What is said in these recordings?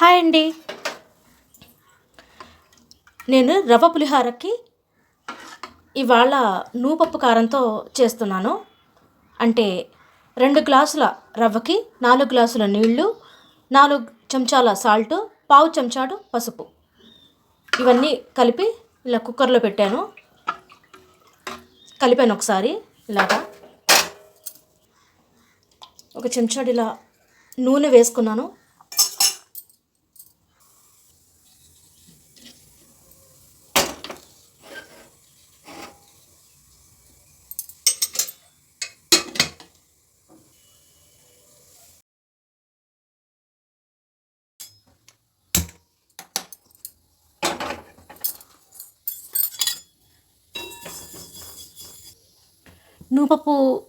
Hi అండి. నేను రవ్వ పులిహోరకి ఇవాళ నూపప్పు కారంతో చేస్తున్నాను. అంటే రెండు గ్లాసుల రవ్వకి నాలుగు గ్లాసుల నీళ్ళు నాలుగు చెంచాల సాల్ట్ పావు చెంచాడు పసుపు. ఇవన్నీ కలిపి ఇలా కుక్కర్లో పెట్టాను. కలిపాను ఒకసారి ఇలాగా. ఒక చెంచాడు ఇలా నూనె వేసుకున్నాను. నూపప్పు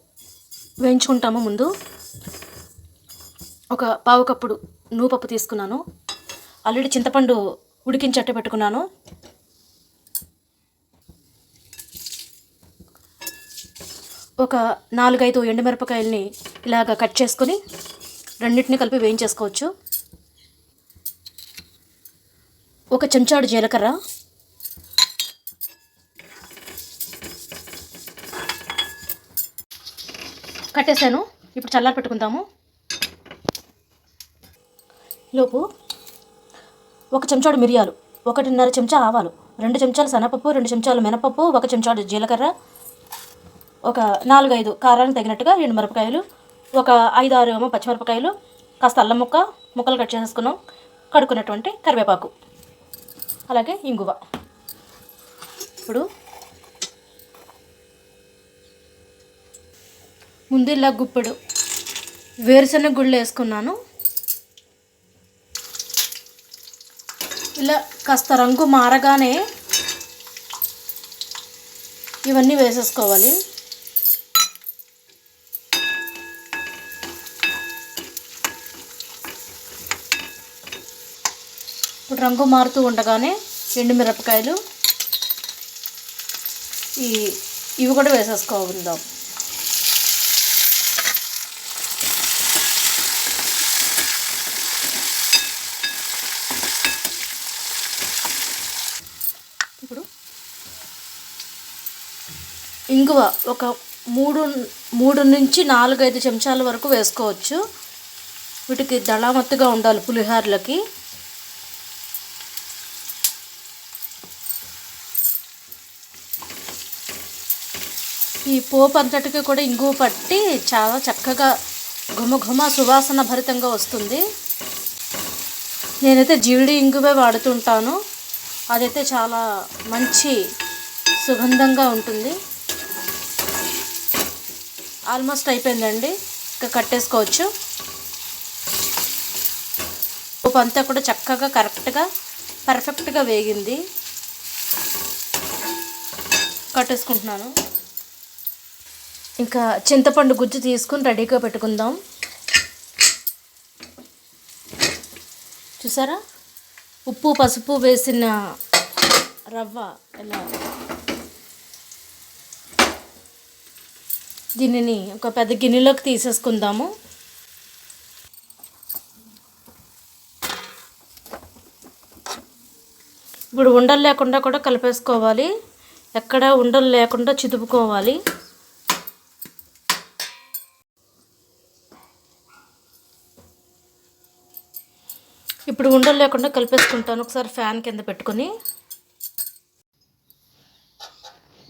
వేయించుకుంటాము ముందు. ఒక పావు కప్పుడు నూపప్పు తీసుకున్నాను. ఆల్రెడీ చింతపండు ఉడికించట్టు పెట్టుకున్నాను. ఒక నాలుగైదు ఎండుమిరపకాయలని ఇలాగ కట్ చేసుకొని రెండింటిని కలిపి వేయించేసుకోవచ్చు. ఒక చెంచాడు జీలకర్ర. కట్టేశాను. ఇప్పుడు చల్లారి పెట్టుకుందాము. లోపు ఒక చెంచాడు మిరియాలు ఒకటిన్నర చెంచా ఆవాలు రెండు చెంచాలు శనగపప్పు రెండు చెంచాలు మినపప్పు ఒక చెంచాడు జీలకర్ర ఒక నాలుగైదు కారానికి తగినట్టుగా రెండు మిరపకాయలు ఒక ఐదు ఆరు ఏమో పచ్చిమిరపకాయలు కాస్త అల్లం ముక్క ముక్కలు కట్ చేసేసుకున్నాం. కడుక్కున్నటువంటి కరివేపాకు. అలాగే ఇంగువ. ఇప్పుడు ముందు ఇలా గుప్పెడు. వేరుశనగ గుళ్ళు వేసుకున్నాను. ఇలా కాస్త రంగు మారగానే ఇవన్నీ వేసేసుకోవాలి. ఇప్పుడు రంగు మారుతూ ఉండగానే ఎండుమిరపకాయలు ఈ ఇవి కూడా వేసేసుకోవాలి ఇంగువ ఒక మూడు మూడు నుంచి నాలుగైదు చెంచాల వరకు వేసుకోవచ్చు. వీటికి దళామత్తుగా ఉండాలి పులిహోరలకి. ఈ పోపు అంతటికి కూడా ఇంగువ పట్టి చాలా చక్కగా ఘుమఘుమ సువాసన భరితంగా వస్తుంది. నేనైతే జీడి ఇంగువే వాడుతుంటాను. అదైతే చాలా మంచి సుగంధంగా ఉంటుంది. ఆల్మోస్ట్ అయిపోయిందండి. ఇంకా కట్టేసుకోవచ్చు. ఉప్పు అంతా కూడా చక్కగా కరెక్ట్గా పర్ఫెక్ట్గా వేగింది. కట్టేసుకుంటున్నాను. ఇంకా చింతపండు గుజ్జు తీసుకుని రెడీగా పెట్టుకుందాం. చూసారా? ఉప్పు పసుపు వేసిన రవ్వ ఇలా దీనిని ఒక పెద్ద గిన్నెలోకి తీసేసుకుందాము. ఇప్పుడు ఉండలు లేకుండా కూడా కలిపేసుకోవాలి. ఎక్కడ ఉండలు లేకుండా చిదుపుకోవాలి. ఇప్పుడు ఉండలు లేకుండా కలిపేసుకుంటాను. ఒకసారి ఫ్యాన్ కింద పెట్టుకొని.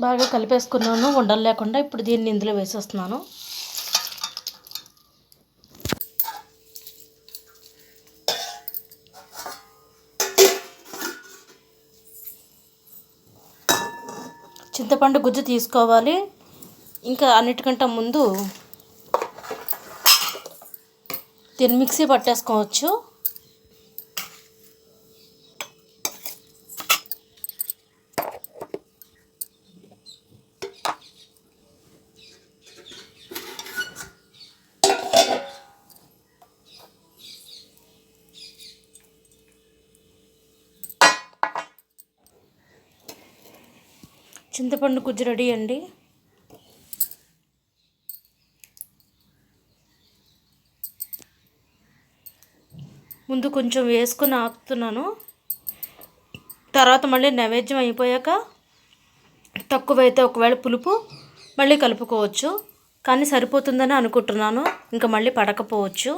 బాగా కలిపేసుకున్నాను ఉండలు లేకుండా ఇప్పుడు దీన్ని ఇందులో వేసేస్తున్నాను. చింతపండు గుజ్జు తీసుకోవాలి. ఇంకా అన్నిటికంటే ముందు దీన్ని మిక్సీ పట్టేసుకోవచ్చు. చింతపండు గుజ్జు రెడీ అండి. ముందు కొంచెం వేసుకొని ఆపుతున్నాను తర్వాత మళ్ళీ నైవేద్యం అయిపోయాక తక్కువైతే ఒకవేళ పులుపు మళ్ళీ కలుపుకోవచ్చు. కానీ సరిపోతుందని అనుకుంటున్నాను. ఇంకా మళ్ళీ పడకపోవచ్చు.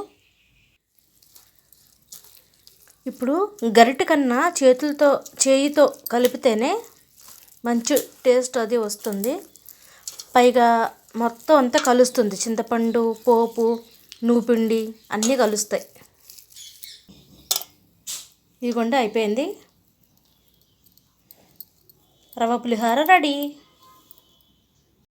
ఇప్పుడు గరిటె కన్నా చేతులతో చేయితో కలిపితేనే మంచి టేస్ట్ అది వస్తుంది. పైగా మొత్తం అంతా కలుస్తుంది. చింతపండు పోపు నూపిండి అన్నీ కలుస్తాయి. ఇదిగోండి అయిపోయింది. రవ్వ పులిహార రెడీ.